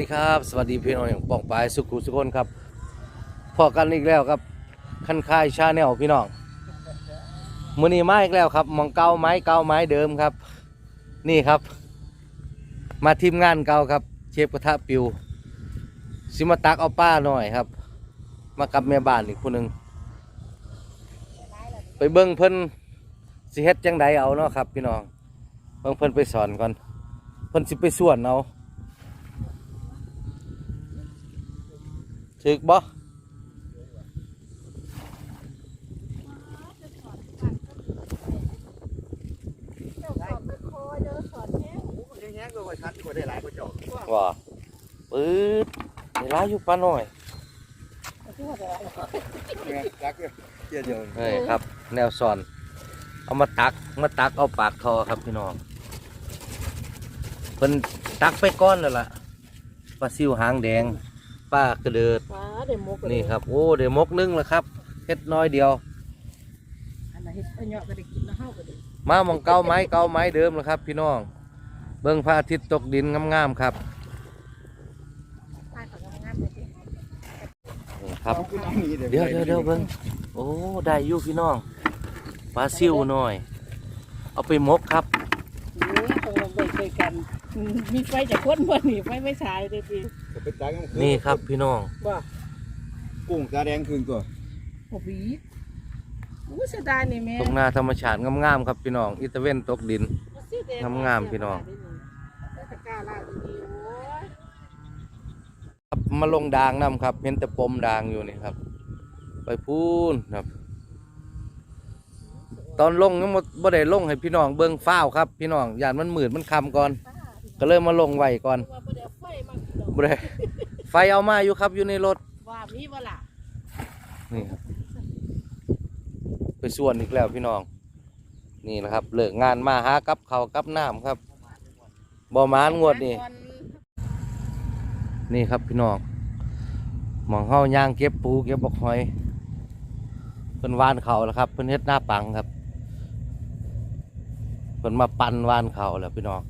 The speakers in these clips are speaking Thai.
สดีครับ สวัสดีพี่น้องป่องปายสุขุสุคนครับพอกันอีกแล้วครับคันคายชาแนลพี่น้องมือนี้มาอีกแล้วครับมองเกาไม้เกาไม้เดิมครับ นี่ครับ มาทีมงานเก่าครับ เชฟกระทะปิวสิมาตักเอาป้าหน่อยครับ มากับแม่บ้านอีกคนหนึ่งไปเบิ้งเพิ่นสิเฮ็ดจังใดเอาเนาะครับ พี่น้องเบิ่งเพิ่นไปสอนก่อนเพิ่นสิไปส่วนเอา ถึกบ่แห้งๆก็ค่อยคัดก็ได้หลายกว่าจอกว่าปื๊ดเวลาอยู่ปลาหน่อยเกี่ยวเดียวเฮ้ยครับ แนวสอน เอามาตัก มาตักเอาปากทอครับพี่น้องเพิ่นตักไปก้อนแล้วล่ะปลาซิวหางแดง ปลากระเดิดฟ้าเดมกนี่ครับโอ้เดี๋ยวมกนึงแล้วครับเฮ็ดน้อยเดียวอันไหนเฮ็ดอันเนาะก็ได้กินแล้วเฮาก็ได้มาหมองเก้าไม้เก้าไม้เดิมแล้วครับ พี่น้อง เบิ่งพระอาทิตย์ตกดินงามๆครับทานของงามๆเลยสินี่ครับเอาขึ้นเอานี่เดี๋ยวเดี๋ยวเดี๋ยวเบิ่งโอ้ได้อยู่พี่น้องปลาซิวหน่อย เอาไปมกครับ โอ้ยเขาไปเคยกันอื มมีไฟจากคนบ่นี่ไฟไม่ฉายเลยสิก็ไปตักเอานี่ครับพี่น้องว่ากุ้งตาแดงครึ่งตัวโอ้บีอู้เสียดายนี่แม่ตรงหน้าธรรมชาติงามๆครับพี่น้อง อิตาเวนตกดินสีแดงามๆพี่น้องแต่ตะกร้าลากดีๆโอ้ยครับมาลงดางน้ำครับเห็นแต่ปมดางอยู่นี่ครับ ไปพูนครับ ตอนลงยังบ่บ่ได้ลงให้พี่น้องเบิ่งฟ้าวครับ พี่น้องยานมันมืดมันคำก่อนป้าพี่ ก็เลยมาลงไว้ก่อนว่าบ่ได้เอาไฟมากินดอกบ่ได้ไฟเอามาอยู่ครับอยู่ในรถว่ามีบ่ล่ะนี่ครับไปส่วนอีกแล้วพี่น้อง นี่นะครับเลิกงานมาหากับเขาวกับน้ำครับบ่มานงวดนี่ นี่ครับพี่น้องหมองเฮาย่างเก็บปูเก็บบักหอยเพิ่นวานเขาแล้วครับเพิ่นเฮ็ดหน้าปังครับเพิ่นมาปั่นวานเขาแล้วพี่น้อง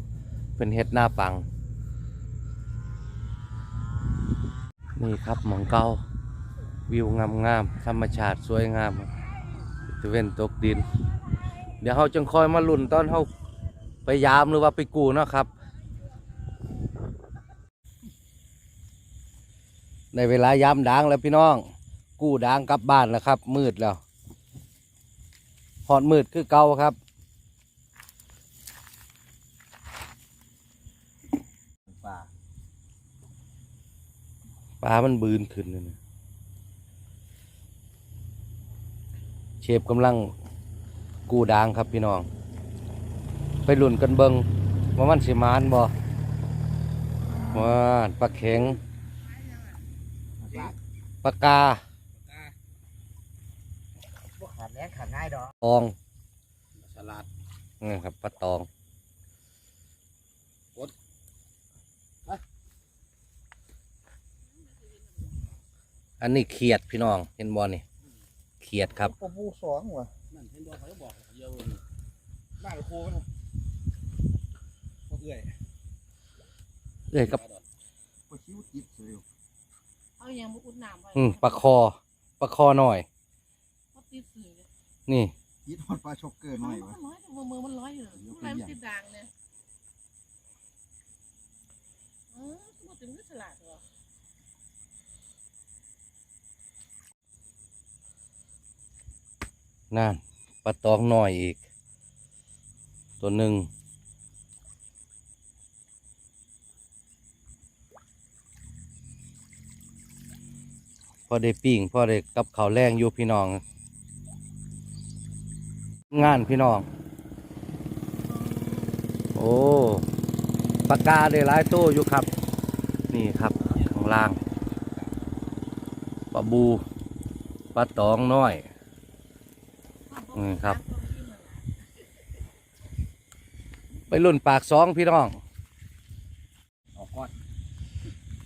เพิ่นเฮ็ดหน้าปัง นี่ครับหมองเก่าวิวงามงามๆธรรมชาติสวยงามตะเวนตกดิน เดี๋ยวเฮาจังคอยมาลุ้นตอนเฮาไปยามหรือว่าไปกู้เนาะครับ ในเวลายามด่างแล้วพี่น้อง กู้ด่างกลับบ้านแล้วครับ มืดแล้วหอดมืดคือเก่าครับ ปลา ปลามันบืนขึ้นเลยนะเชฟกำลังกู้ด่างครับพี่น้อง ไปหลุ่นกันเบิงว่ามันสิมานบ่ว่าปลาเข็งลากปลากาบ่ขาดแรงขาดง่ายดอกตองสลัดนี่ครับปลาตอง อันนี้เขียดพี่น้องเห็นบอนี่เขียดครับปลาบูสองว่ะนั่นเห็นบ่เขาบอกเยอะเลยลากโคมันบ่เอื้อยเอ้ยกับปลาคิ้วติดเลยเอายังบ่อุดน้ำไว้อืมปลาคอปลาคอหน่อยบ่ติดสื่อเลยนี่ติดฮอดปลาช็อกเกอร์หน่อยวะมันร้อยแต่มือมันร้อยอยู่ทำไมมันติดด่างเนี่ยเออบ่ถึงก็ฉลาดเหรอ นั่นปลาตองหน่อยอีก ตัวหนึ่งพอได้ปิ้งพอได้กับข้าวแรงอยู่พี่น้อง งานพี่น้อง โอ้ปากกาได้หลายตู้อยู่ครับ นี่ครับข้างล่างปลาบูปลาตองน้อย อืมครับ ไปรุ่นปากสองพี่น้อง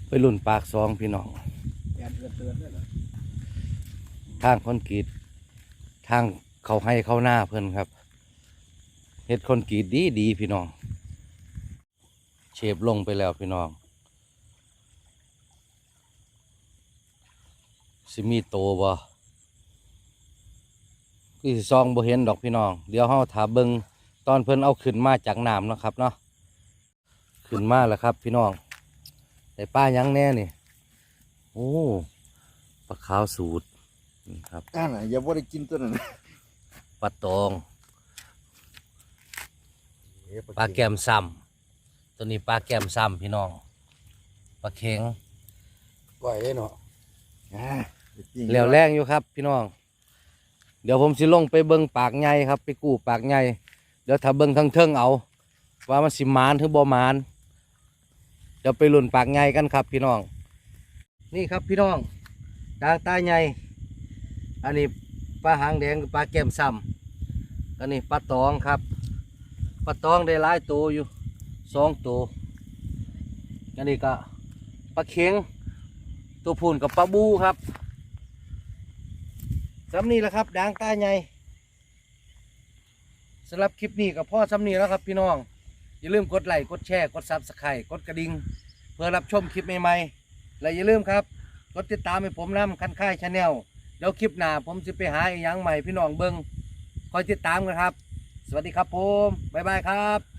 ไปรุ่นปากสองพี่น้องทางคนกีดทางเขาให้เข้าหน้าเพื่อนครับเห็ดคนกีดดีดีพี่น้อง เชฟลงไปแล้วพี่น้องสิมีโตบ่ คือสิซองบ่เห็นดอกพี่น้อง เดี๋ยวเฮาถาเบิ่งตอนเพิ่นเอาขึ้นมาจากน้ำเนาะครับเนาะขึ้นมาแล้วครับ พี่น้องแต่ป้ายังแน่นี่โอ้ปลาขาวสูตรนี่ครับอ่าน่ะอย่าบ่ได้กินตัวนั้นปลาตองปลาแก้มซ้ำตัวนี้ปลาแก้มซ้ำพี่น้องปลาเข็งก้อยได้เนาะอ่าแล้วแรงอยู่ครับ พี่น้อง เดี๋ยวผมสิลงไปเบิ่งปากใหญ่ครับ ไปกู้ปากใหญ่เดี๋ยวถ้าเบิ่งทั้งเทิงเอา ว่ามันสิมานหรือบ่มานเดี๋ยวไปลุ่นปากใหญ่กันครับพี่น้อง นี่ครับพี่น้องดางตาใหญ่อันนี้ปลาหางแดงกับปลาแก้มซ้ำอันนี้ปลาตองครับปลาตองได้หลายตัวอยู่สองตัวอันนี้ก็ปลาเข็งตัวพูนกับปลาบูครับ สำนีแหละครับดางตาใหญ่สำหรับคลิปนี้กับพ่อสำนีแล้วครับพี่น้อง อย่าลืมกดไลค์กดแชร์กดซับสไครต์กดกระดิ่งเพื่อรับชมคลิปใหม่ๆและอย่าลืมครับกดติดตามให้ผมนำคันค่ายชาแนลเดี๋ยวคลิปหน้าผมจะไปหาอีกอย่างใหม่พี่น้องเบิ้งคอยติดตามกันครับ สวัสดีครับผมบ๊ายบายครับ